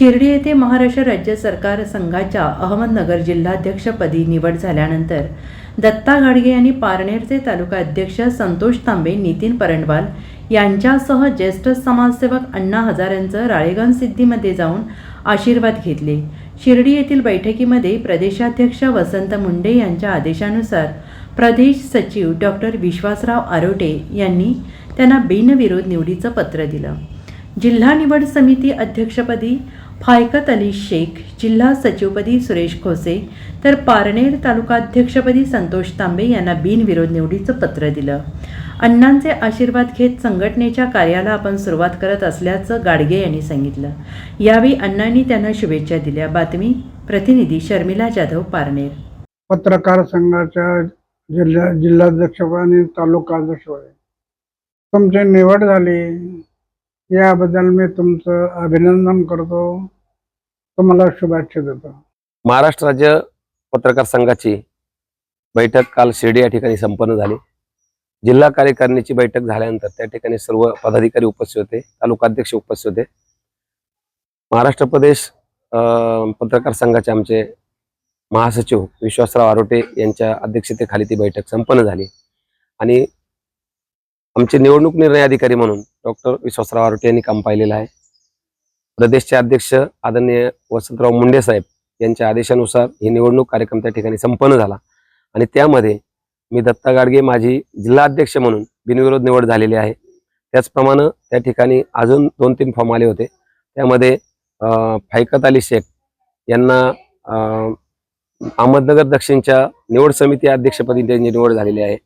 शिर्डी येथे महाराष्ट्र राज्य सरकार संघाच्या अहमदनगर जिल्हाध्यक्षपदी निवड झाल्यानंतर दत्ता गाडगे यांनी पारनेरचे तालुका अध्यक्ष संतोष तांबे नितीन परंडवाल यांच्यासह ज्येष्ठ समाजसेवक अण्णा हजारेंचं राळेगण सिद्धीमध्ये जाऊन आशीर्वाद घेतले. शिर्डी येथील बैठकीमध्ये प्रदेशाध्यक्ष वसंत मुंडे यांच्या आदेशानुसार प्रदेश सचिव डॉक्टर विश्वासराव आरोटे यांनी त्यांना बिनविरोध निवडीचं पत्र दिलं. जिल्हा निवड समिती अध्यक्षपदी फायकत अली शेख जिल्हा सचिवपदी सुरेश खोसे तर पारनेर तालुका अध्यक्षपदी संतोष तांबे यांना बिनविरोध निवडीचं पत्र दिलं. अण्णांचे आशीर्वाद घेत संघटनेच्या कार्याला आपण सुरुवात करत असल्याचं गाडगे यांनी सांगितलं. यावेळी अण्णांनी त्यांना शुभेच्छा दिल्या. बातमी प्रतिनिधी शर्मिला जाधव पारनेर. पत्रकार संघाच्या जिल्हा जिल्हाध्यक्ष आणि तालुका अध्यक्ष तुमची निवड झाली याबद्दल मी तुमचं अभिनंदन करतो. तुम्हाला शुभेच्छा देतो. महाराष्ट्र राज्य पत्रकार संघाची बैठक काल शिर्डी या ठिकाणी संपन्न झाली. जिल्हा कार्यकारिणीची बैठक झाल्यानंतर त्या ठिकाणी सर्व पदाधिकारी उपस्थित होते तालुकाध्यक्ष उपस्थित होते. महाराष्ट्र प्रदेश पत्रकार संघाचे आमचे महासचिव विश्वासराव आरोटे यांच्या अध्यक्षतेखाली ती बैठक संपन्न झाली. आणि आमचे निवडणूक निर्णय अधिकारी म्हणून डॉक्टर विश्वासराव आरोटे यांनी काम पाहिलेलं आहे. प्रदेशचे अध्यक्ष आदरणीय वसंतराव मुंडे साहेब यांच्या आदेशानुसार ही निवडणूक कार्यक्रम त्या ठिकाणी संपन्न झाला. आणि त्यामध्ये मी दत्ता गाडगे माझी जिल्हा अध्यक्ष म्हणून बिनविरोध निवड झालेली आहे. त्याचप्रमाणे त्या ठिकाणी अजून दोन तीन फॉर्म आले होते. त्यामध्ये फायकत अली शेख यांना अहमदनगर दक्षिणच्या निवड समिती अध्यक्षपदी त्यांची निवड झालेली आहे.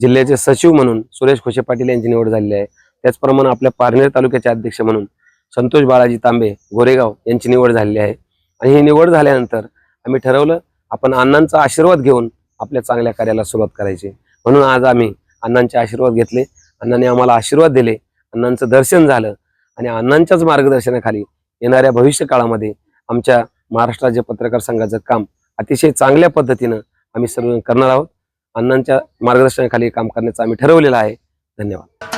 जिल्ह्याचे सचिव म्हणून सुरेश खोशे पाटील यांची निवड झालेली आहे. त्याचप्रमाणे आपल्या पारनेर तालुक्याचे अध्यक्ष म्हणून संतोष बाळाजी तांबे गोरेगाव यांची निवड झालेली आहे. आणि ही निवड झाल्यानंतर आम्ही ठरवलं आपण अण्णांचा आशीर्वाद घेऊन आपल्या चांगल्या कार्याला सुरुवात करायची. म्हणून आज आम्ही अण्णांचे आशीर्वाद घेतले. अण्णांनी आम्हाला आशीर्वाद दिले. अण्णांचं दर्शन झालं. आणि अण्णांच्याच मार्गदर्शनाखाली येणाऱ्या भविष्य काळामध्ये आमच्या महाराष्ट्र राज्य पत्रकार संघाचं काम अतिशय चांगल्या पद्धतीनं आम्ही सर्व करणार आहोत. अण्णांच्या मार्गदर्शनाखाली काम करण्याचं आम्ही ठरवलेलं आहे. धन्यवाद.